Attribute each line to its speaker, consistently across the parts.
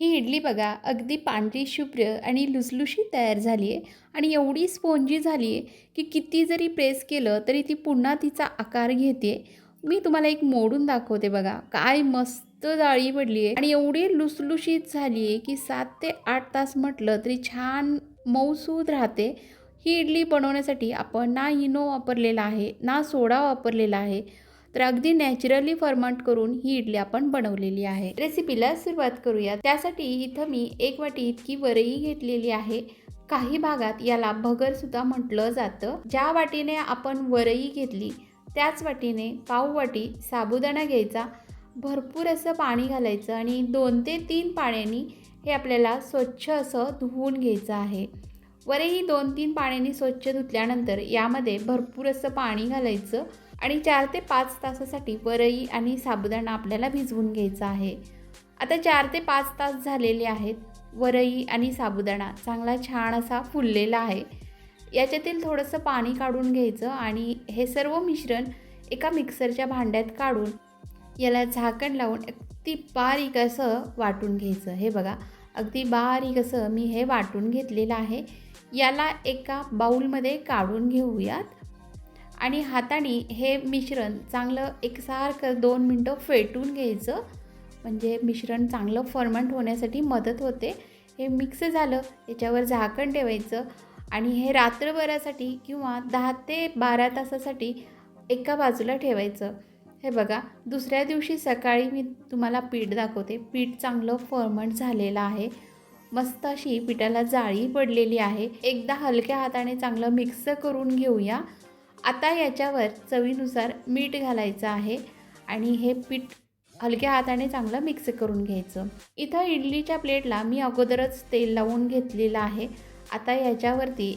Speaker 1: ही इडली बघा अगदी पांढरी शुभ्र आणि लुसलुशी तयार झाली आहे आणि एवढी स्पोंजी झाली आहे की किती जरी प्रेस केलं तरी ती पुन्हा तिचा आकार घेते मी तुम्हाला एक मोडून दाखवते बघा काय मस्त जाळी पडली आहे आणि एवढी लुसलुशीत झाली आहे की सात ते आठ तास म्हटलं तरी छान मऊसूद राहते. ही इडली बनवण्यासाठी आपण ना इनो वापरलेला आहे ना सोडा वापरलेला आहे. तर अगदी नॅचरली फर्मंट करून ही इडली आपण बनवलेली आहे. रेसिपीला सुरुवात करूया. त्यासाठी इथं मी एक वाटी इतकी वरई घेतलेली आहे. काही भागात याला भगर सुद्धा म्हटलं जातं. ज्या वाटीने आपण वरई घेतली त्याच वाटीने पाव वाटी साबुदाणा घ्यायचा भरपूर असं पाणी घालायचं आणि दोन ते तीन पाण्यानी हे आपल्याला स्वच्छ असं धुवून घ्यायचं आहे. वरही दोन तीन पाण्याने स्वच्छ धुतल्यानंतर यामध्ये भरपूर असं पाणी घालायचं. आणि चार ते पाच तासासाठी वरई आणि साबुदाणा आपल्याला भिजवून घ्यायचा आहे. आता चार ते पाच तास झालेले आहेत. वरई आणि साबुदाणा चांगला छान असा फुललेला आहे. याच्यातील थोडंसं पाणी काढून घ्यायचं आणि हे सर्व मिश्रण एका मिक्सरच्या भांड्यात काढून याला झाकण लावून अगदी बारीक असं वाटून घ्यायचं. हे बघा अगदी बारीक असं मी हे वाटून घेतलेलं आहे. याला एका बाऊलमध्ये काढून घेऊयात. आणि हाताने हे मिश्रण चांगलं एकसारखं दोन मिनटं फेटून घ्यायचं. म्हणजे मिश्रण चांगलं फर्मंट होण्यासाठी मदत होते. हे मिक्स झालं याच्यावर झाकण ठेवायचं आणि हे रात्रभरासाठी किंवा दहा ते बारा तासासाठी एका बाजूला ठेवायचं. हे बघा दुसऱ्या दिवशी सकाळी मी तुम्हाला पीठ दाखवते. पीठ चांगलं फर्मंट झालेलं आहे. मस्त अशी पिठाला जाळी पडलेली आहे. एकदा हलक्या हाताने चांगलं मिक्स करून घेऊया. आता याच्यावर चवीनुसार मीठ घालायचं आहे आणि हे पीठ हलक्या हाताने चांगलं मिक्स करून घ्यायचं. इथं इडलीच्या प्लेटला मी अगोदरच तेल लावून घेतलेलं आहे. आता याच्यावरती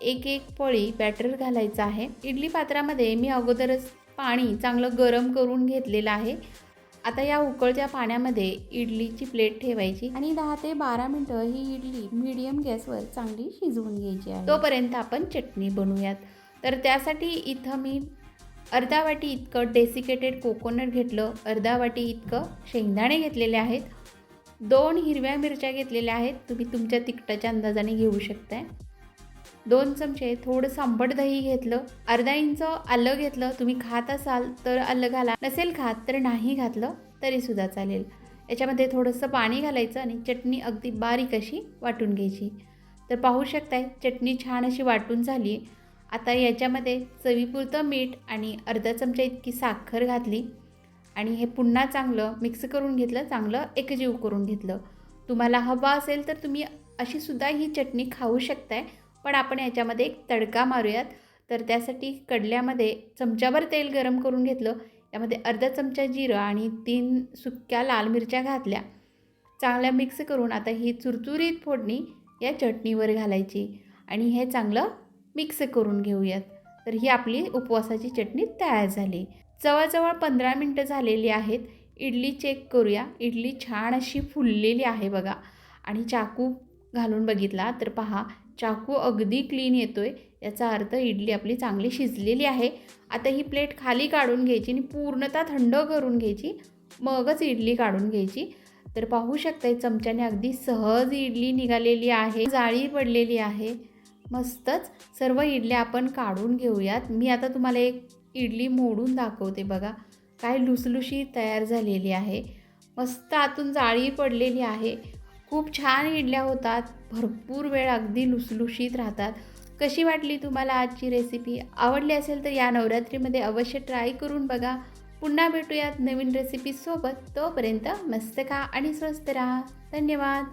Speaker 1: एक एक पळी बॅटर घालायचं आहे. इडली पात्रामध्ये मी अगोदरच पाणी चांगलं गरम करून घेतलेलं आहे. आता या उकळत्या पाण्यामध्ये इडलीची प्लेट ठेवायची आणि दहा ते बारा मिनटं ही इडली मीडियम गॅसवर चांगली शिजवून घ्यायची आहे. तोपर्यंत आपण चटणी बनवूयात. तर त्यासाठी इथं मी अर्धा वाटी इतकं डेसिकेटेड कोकोनट घेतलं अर्धा वाटी इतकं शेंगदाणे घेतलेले आहेत दोन हिरव्या मिरच्या घेतलेल्या आहेत तुम्ही तुमच्या तिखटाच्या अंदाजाने घेऊ शकताय. दोन चमचे थोडंसं आंबट दही घेतलं अर्धा इंच आलं घेतलं तुम्ही खात असाल तर आलं घाला नसेल खात तर नाही घातलं तरीसुद्धा चालेल. याच्यामध्ये थोडंसं पाणी घालायचं आणि चटणी अगदी बारीक अशी वाटून घ्यायची. तर पाहू शकताय चटणी छान अशी वाटून झाली आता याच्यामध्ये चवीपुरतं मीठ आणि अर्धा चमचा इतकी साखर घातली. आणि हे पुन्हा चांगलं मिक्स करून घेतलं चांगलं एकजीव करून घेतलं. तुम्हाला हवा असेल तर तुम्ही अशी सुद्धा ही चटणी खाऊ शकताय पण आपण याच्यामध्ये एक तडका मारूयात. तर त्यासाठी कडल्यामध्ये चमच्याभर तेल गरम करून घेतलं. यामध्ये अर्धा चमचा जिरं आणि तीन सुक्या लाल मिरच्या घातल्या. चांगल्या मिक्स करून आता ही चुरचुरीत फोडणी या चटणीवर घालायची. आणि हे चांगलं मिक्स करून घेऊयात. तर ही आपली उपवासाची चटणी तयार झाली. जवळजवळ पंधरा मिनटं झालेली आहेत. इडली चेक करूया. इडली छान अशी फुललेली आहे बघा. आणि चाकू घालून बघितला तर पहा चाकू अगदी क्लीन येतो आहे याचा अर्थ इडली आपली चांगली शिजलेली आहे. आता ही प्लेट खाली काढून घ्यायची आणि पूर्णतः थंड करून घ्यायची. मगच इडली काढून घ्यायची. तर पाहू शकताय चमच्याने अगदी सहज इडली निघालेली आहे. जाळी पडलेली आहे. मस्तच सर्व इडल्या आपण काढून घेऊयात. मी आता तुम्हाला एक इडली मोडून दाखवते बघा. काय लुसलुशी तयार झालेली आहे. मस्त आतून जाळी पडलेली आहे. खूप छान इडल्या होतात. भरपूर वेळ अगदी लुसलुशीत राहतात. कशी वाटली तुम्हाला आजची रेसिपी आवडली असेल तर या नवरात्रीमध्ये अवश्य ट्राय करून बघा. पुन्हा भेटूयात नवीन रेसिपीसोबत तोपर्यंत मस्त खा आणि स्वस्त राहा. धन्यवाद.